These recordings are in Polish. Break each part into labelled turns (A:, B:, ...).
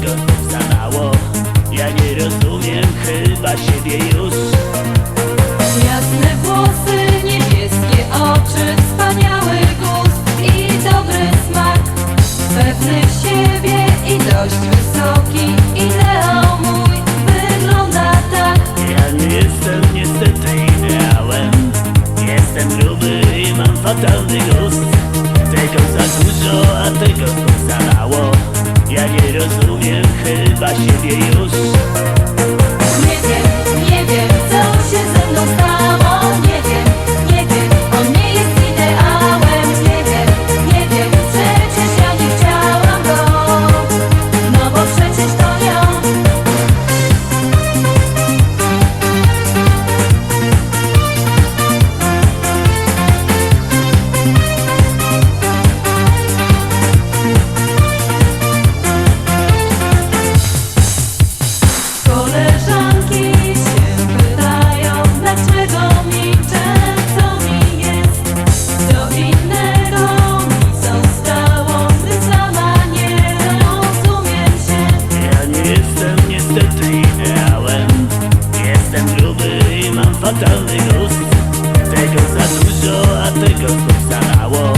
A: czego za mało Ja nie rozumiem chyba siebie już.
B: Jasne włosy, niebieskie oczy Wspaniały gust i dobry smak. Pewny siebie i dość wysoki Ideał mój wygląda tak.
A: Ja nie jestem niestety ideałem. Jestem gruby i mam fatalny gust Tego za dużo, a tego za mało ja nie rozumiem chyba siebie już. przestrzelałem Jestem gruby i mam fatalny gust Tego za dużo, a tego znów za mało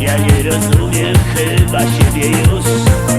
A: Ja nie rozumiem chyba siebie już.